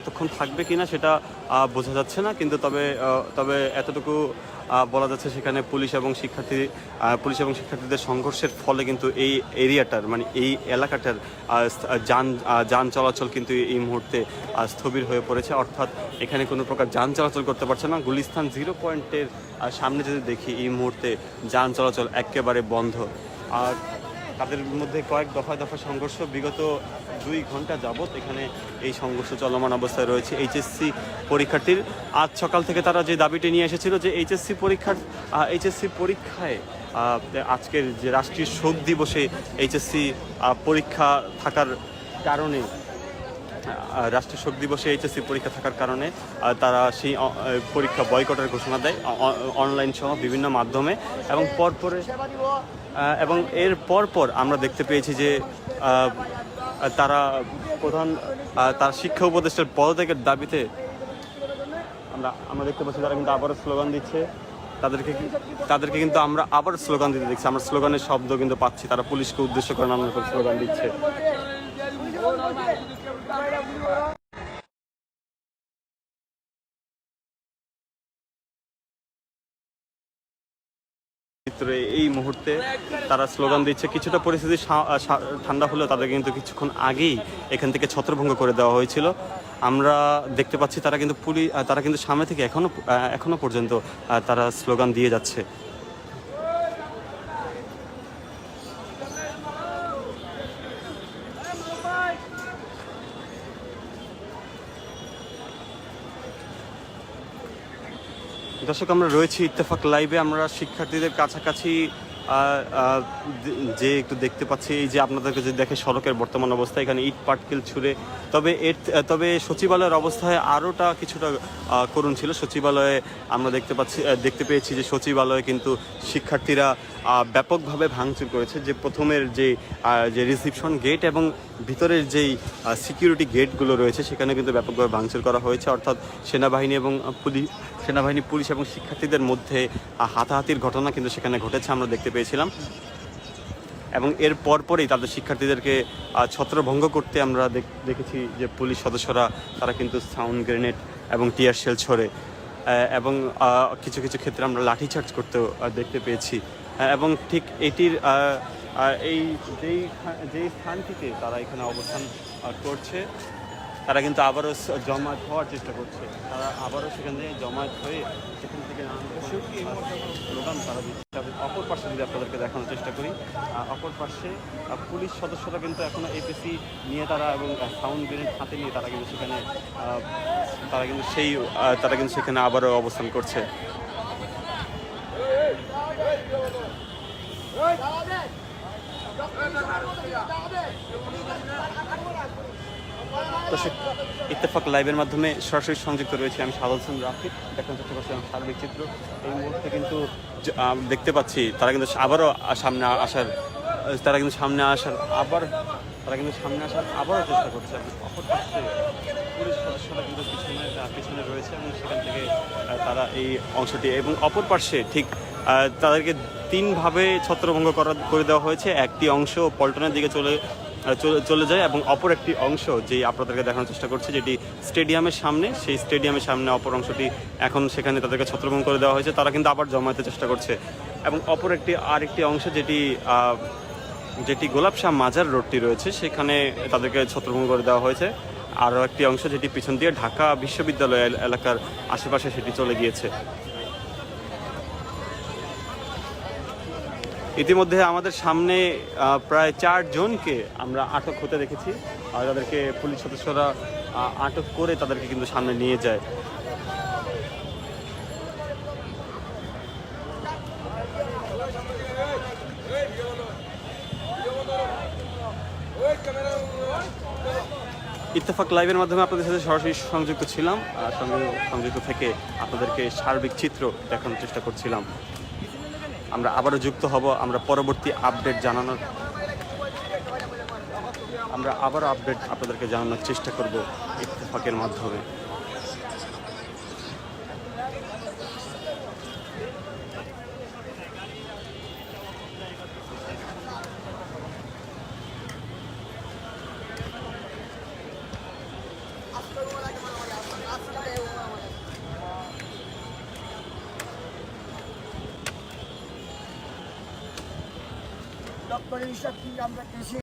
কতক্ষণ থাকবে কিনা সেটা বোঝা যাচ্ছে না, কিন্তু তবে তবে এতটুকু বলা যাচ্ছে সেখানে পুলিশ এবং শিক্ষার্থী পুলিশ এবং শিক্ষার্থীদের সংঘর্ষের ফলে কিন্তু এই এরিয়াটার মানে এই এলাকাটার যান যান চলাচল কিন্তু এই মুহূর্তে স্থবির হয়ে পড়েছে। অর্থাৎ এখানে কোনো প্রকার যান চলাচল করতে পারছে না। গুলিস্তান জিরো পয়েন্টের সামনে যদি দেখি এই মুহূর্তে যান চলাচল একেবারে বন্ধ। আর তাদের মধ্যে কয়েক দফায় দফা সংঘর্ষ। বিগত দুই ঘণ্টা যাবৎ এখানে এই সংঘর্ষ চলমান অবস্থায় রয়েছে এইচএসসি পরীক্ষার্থীর। আজ সকাল থেকে তারা যে দাবিটি নিয়ে এসেছিল যে এইচএসসি পরীক্ষার এইচএসসি পরীক্ষায় আজকের যে রাষ্ট্রীয় শোক দিবসে এইচএসসি পরীক্ষা থাকার কারণে রাষ্ট্রীয় শোক দিবসে এইচএসসি পরীক্ষা থাকার কারণে তারা সেই পরীক্ষা বয়কটের ঘোষণা দেয় অনলাইন সহ বিভিন্ন মাধ্যমে এবং পরপরে এবং এর পর পর আমরা দেখতে পেয়েছি যে তারা প্রধান তার শিক্ষা উপদেষ্টার পদত্যাগের দাবিতে আমরা আমরা দেখতে পাচ্ছি তারা কিন্তু আবারও স্লোগান দিচ্ছে। তাদেরকে তাদেরকে কিন্তু আমরা আবার স্লোগান দিতে দেখছি। আমরা স্লোগানের শব্দ কিন্তু পাচ্ছি। তারা পুলিশকে উদ্দেশ্য করে নানা রকম স্লোগান দিচ্ছে। ভিতরে এই মুহূর্তে তারা স্লোগান দিচ্ছে কিছুটা পরিস্থিতি ঠান্ডা হলেও তাদের কিন্তু কিছুক্ষণ আগেই এখান থেকে ছত্রভঙ্গ করে দেওয়া হয়েছিল। আমরা দেখতে পাচ্ছি তারা কিন্তু পুলিশ তারা কিন্তু সামনে থেকে এখনও আহ, এখনও পর্যন্ত তারা স্লোগান দিয়ে যাচ্ছে। দর্শক, আমরা রয়েছি ইত্তেফাক লাইভে। আমরা শিক্ষার্থীদের কাছাকাছি যে- একটু দেখতে পাচ্ছি, এই যে আপনাদেরকে যে দেখে সড়কের বর্তমান অবস্থা, এখানে ইট পাটকেল ছুঁড়ে। তবে এর, তবে সচিবালয়ের অবস্থায় আরওটা কিছুটা করুণ ছিল। সচিবালয়ে আমরা দেখতে পাচ্ছি দেখতে পেয়েছি যে সচিবালয়ে কিন্তু শিক্ষার্থীরা ব্যাপকভাবে ভাঙচুর করেছে যে প্রথমের যে যে রিসিপশন গেট এবং ভিতরের যেই সিকিউরিটি গেটগুলো রয়েছে সেখানে কিন্তু ব্যাপকভাবে ভাঙচুর করা হয়েছে। অর্থাৎ সেনাবাহিনী এবং পুলিশ, সেনাবাহিনী, পুলিশ এবং শিক্ষার্থীদের মধ্যে হাতাহাতির ঘটনা কিন্তু সেখানে ঘটেছে, আমরা দেখতে পেয়েছিলাম। এবং এর পরপরই তাদের শিক্ষার্থীদেরকে ছত্রভঙ্গ করতে আমরা দেখ- দেখেছি যে পুলিশ সদস্যরা, তারা কিন্তু সাউন্ড গ্রেনেড এবং টিয়ার শেল ছড়ে। এবং কিছু কিছু ক্ষেত্রে আমরা লাঠিচার্জ করতেও দেখতে পেয়েছি। এবং ঠিক এটির এই যেই যেই স্থানটিতে তারা এখানে অবস্থান করছে, তারা কিন্তু আবারও জমায়েত হওয়ার চেষ্টা করছে। তারা আবারও সেখান থেকে জমায়েত হয়ে সেখান থেকে নানান তারা দিচ্ছে। অপর পাশে যদি আপনাদেরকে দেখানোর চেষ্টা করি অপর পাশে পুলিশ সদস্যরা কিন্তু এখনও এপিসি নিয়ে তারা এবং সাউন্ড গ্রেনেড হাতে নিয়ে তারা কিন্তু সেখানে তারা কিন্তু সেই তারা কিন্তু সেখানে আবারও অবস্থান করছে। দর্শক, ইত্তেফাক লাইভের মাধ্যমে সরাসরি সংযুক্ত রয়েছে আমি সাদল হোসেন রাফিক দেখানোর চেষ্টা করছিলাম সার্বিক চিত্র। এই মুহূর্তে কিন্তু দেখতে পাচ্ছি, তারা কিন্তু আবারও সামনে আসার, তারা কিন্তু সামনে আসার আবার, তারা কিন্তু সামনে আসার আবারও চেষ্টা করছে। অপর পুলিশ সদস্যরা কিন্তু পিছনে পিছনে রয়েছে এবং সেখান থেকে তারা এই অংশটি এবং অপর পার্শ্বে ঠিক তাদেরকে তিনভাবে ছত্রভঙ্গ করা করে দেওয়া হয়েছে। একটি অংশ পল্টনের দিকে চলে চলে- যায় এবং অপর একটি অংশ যেই আপনাদেরকে দেখানোর চেষ্টা করছে, যেটি স্টেডিয়ামের সামনে, সেই স্টেডিয়ামের সামনে অপর অংশটি এখন সেখানে তাদেরকে ছত্রভঙ্গ করে দেওয়া হয়েছে। তারা কিন্তু আবার জমাতে চেষ্টা করছে। এবং অপর একটি, আরেকটি অংশ যেটি যেটি গোলাপ শাহ মাজার রোডটি রয়েছে, সেখানে তাদেরকে ছত্রভঙ্গ করে দেওয়া হয়েছে। আরও একটি অংশ যেটি পিছন দিয়ে ঢাকা বিশ্ববিদ্যালয় এলাকার আশেপাশে সেটি চলে গিয়েছে। ইতিমধ্যে আমাদের সামনে প্রায় চারজনকে আমরা আটক হতে দেখেছি। আর তাদেরকে পুলিশ সদস্যরা আটক করে তাদেরকে কিন্তু সামনে নিয়ে যায়। ইত্তেফাক লাইভের মাধ্যমে আপনাদের সাথে সরাসরি সংযুক্ত ছিলাম। আর সংযুক্ত থেকে আপনাদেরকে সার্বিক চিত্র দেখানোর চেষ্টা করছিলাম। আমরা আবারও যুক্ত হব। আমরা পরবর্তী আপডেট জানানোর আমরা আবারও আপডেট আপনাদেরকে জানানোর চেষ্টা করব ইত্তেফাকের মাধ্যমে। হিসাব কি আমরা কৃষি